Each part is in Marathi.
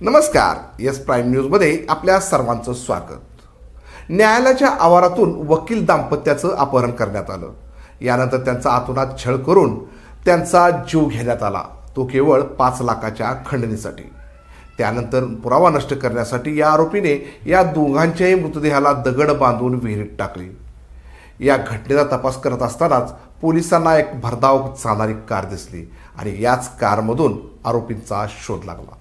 नमस्कार यस प्राईम न्यूजमध्ये आपल्या सर्वांचं स्वागत. न्यायालयाच्या आवारातून वकील दाम्पत्याचं अपहरण करण्यात आलं. यानंतर त्यांचा आतोनात छळ करून त्यांचा जीव घेण्यात आला. तो केवळ पाच लाखाच्या खंडणीसाठी. त्यानंतर पुरावा नष्ट करण्यासाठी या आरोपीने या दोघांच्याही मृतदेहाला दगड बांधून विहिरीत टाकली. या घटनेचा तपास करत असतानाच पोलिसांना एक भरधाव चालणारी कार दिसली आणि याच कारमधून आरोपींचा शोध लागला.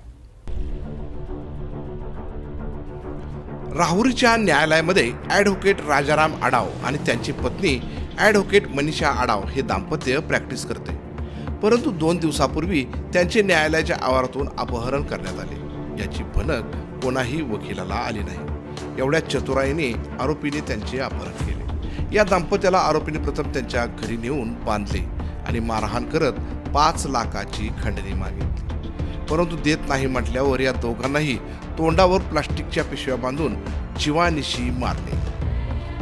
राहुरीच्या न्यायालयामध्ये ॲडव्होकेट राजाराम आडाव आणि त्यांची पत्नी ॲडव्होकेट मनीषा आडाव हे दाम्पत्य प्रॅक्टिस करते. परंतु दोन दिवसापूर्वी त्यांचे न्यायालयाच्या आवारातून अपहरण करण्यात आले. याची भनक कोणाही वकिलाला आली नाही. एवढ्या चतुराईने आरोपीने त्यांचे अपहरण केले. या दाम्पत्याला आरोपीने प्रथम त्यांच्या घरी नेऊन बांधले आणि मारहाण करत पाच लाखाची खंडणी मागितली. परंतु देत नाही म्हटल्यावर या दोघांनाही तोंडावर प्लास्टिकच्या पिशव्या बांधून जीवानिशी मारले.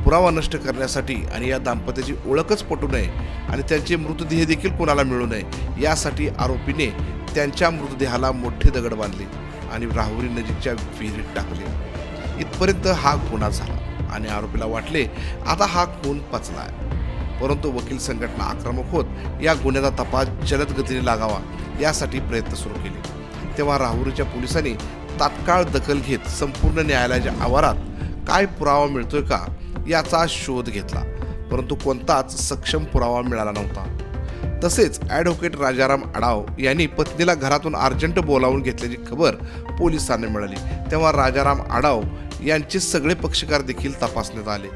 पुरावा नष्ट करण्यासाठी आणि या दाम्पत्याची ओळखच पटू नये आणि त्यांचे मृतदेह देखील कोणाला मिळू नये यासाठी आरोपीने त्यांच्या मृतदेहाला मोठे दगड बांधले आणि राहुरी नजीकच्या विहिरीत टाकले. इथपर्यंत हा गुन्हा झाला आणि आरोपीला वाटले आता हा खून पचलाय. परंतु वकील संघटना आक्रमक होत या गुन्ह्याचा तपास जलद गतीने लागावा यासाठी प्रयत्न सुरू केले. तेव्हा राहुरीच्या पोलिसांनी तात्काळ दखल घेत संपूर्ण न्यायालयाच्या आवारात काय पुरावा मिळतोय का याचा शोध घेतला. परंतु कोणताच सक्षम पुरावा मिळाला नव्हता. तसेच ॲडव्होकेट राजाराम आडाव यांनी पत्नीला घरातून अर्जंट बोलावून घेतल्याची खबर पोलिसांना मिळाली. तेव्हा राजाराम आडाव यांचे सगळे पक्षकार देखील तपासण्यात आले.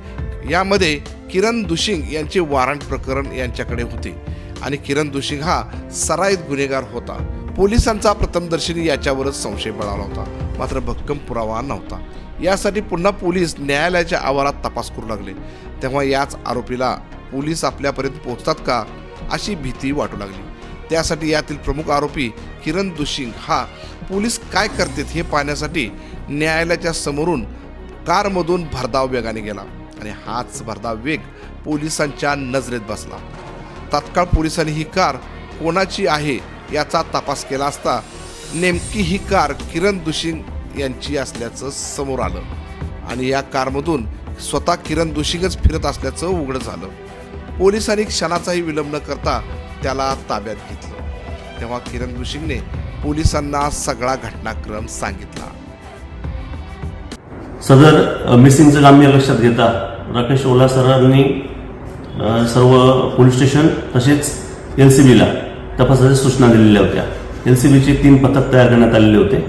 यामध्ये किरण दुशिंग यांचे वॉरंट प्रकरण यांच्याकडे होते आणि किरण दुशिंग हा सराईत गुन्हेगार होता. पोलिसांचा प्रथमदर्शनी याच्यावरच संशय मिळाला होता. मात्र भक्कम पुरावा नव्हता. यासाठी पुन्हा पोलीस न्यायालयाच्या आवारात तपास करू लागले. तेव्हा याच आरोपीला पोलीस आपल्यापर्यंत पोहोचतात का अशी भीती वाटू लागली. त्यासाठी यातील प्रमुख आरोपी किरण दुशिंग हा पोलीस काय करतेत हे पाहण्यासाठी न्यायालयाच्या समोरून कारमधून भरधाव वेगाने गेला आणि हाच भरधाव वेग पोलिसांच्या नजरेत बसला. तात्काळ पोलिसांनी ही कार कोणाची आहे याचा तपास केला असता नेमकी ही कार किरण दुशिंग यांची असल्याचं समोर आलं. आणि या कारमधून स्वतः किरण दुशिंगच फिरत असल्याचं उघड झालं. पोलिसांनी क्षणाचाही विलंब न करता त्याला ताब्यात घेतलं. तेव्हा किरण दुशिंगने पोलिसांना सगळा घटनाक्रम सांगितला. सदर मिसिंगचं गांभीर्य लक्षात घेता राकेश ओला सरांनी सर्व पोलीस स्टेशन तसेच एल सी बीला तपासाच्या सूचना दिलेल्या होत्या. एल सी बीचे तीन पथक तयार करण्यात आलेले होते.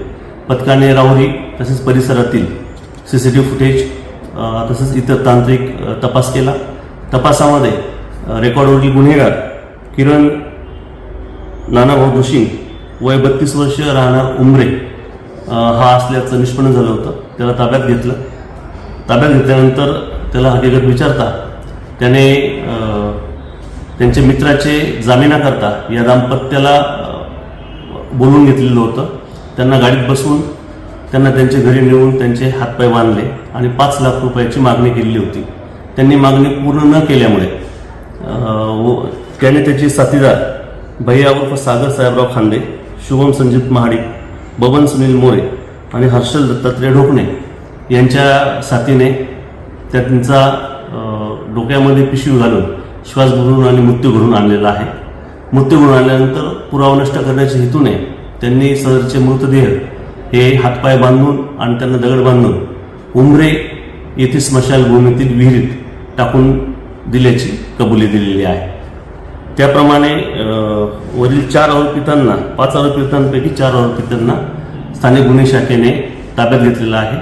पथकाने राहुरी तसेच परिसरातील C C T V footage तसेच इतर तांत्रिक तपास केला. तपासामध्ये रेकॉर्डवरील गुन्हेगार किरण नानाभाऊ जोशी वय बत्तीस वर्ष राहणार उमरे हा असल्याचं निष्पन्न झालं होतं. त्याला ताब्यात घेतलं. ताब्यात घेतल्यानंतर त्याला हकीकत विचारता त्याने त्यांच्या मित्राचे जामिनाकरता या दाम्पत्याला बोलून घेतलेलं होतं. त्यांना गाडीत बसून त्यांना त्यांच्या घरी नेऊन त्यांचे हातपाय बांधले आणि पाच लाख रुपयाची मागणी केलेली होती. त्यांनी मागणी पूर्ण न केल्यामुळे व त्याने त्याचे साथीदार भैया उर्फ सागर साहेबराव खांदे शुभम संजीत महाडिक बबन सुनील मोरे आणि हर्षल दत्तात्रय ढोकणे यांच्या साथीने त्यांचा डोक्यामध्ये पिशवी घालून श्वास भरून आणि मृत्यू घडून आणलेला आहे. मृत्यू घडून आणल्यानंतर पुरावा नष्ट करण्याच्या हेतूने त्यांनी सदरचे मृतदेह हे हातपाय बांधून आणि त्यांना दगड बांधून उमरे येथे स्मशानभूमीतील विहिरीत टाकून दिल्याची कबुली दिलेली आहे. त्याप्रमाणे वरील चार आरोपितांना पाच आरोपितांपैकी चार आरोपितांना स्थानिक गुन्हे शाखेने ताब्यात घेतलेला आहे.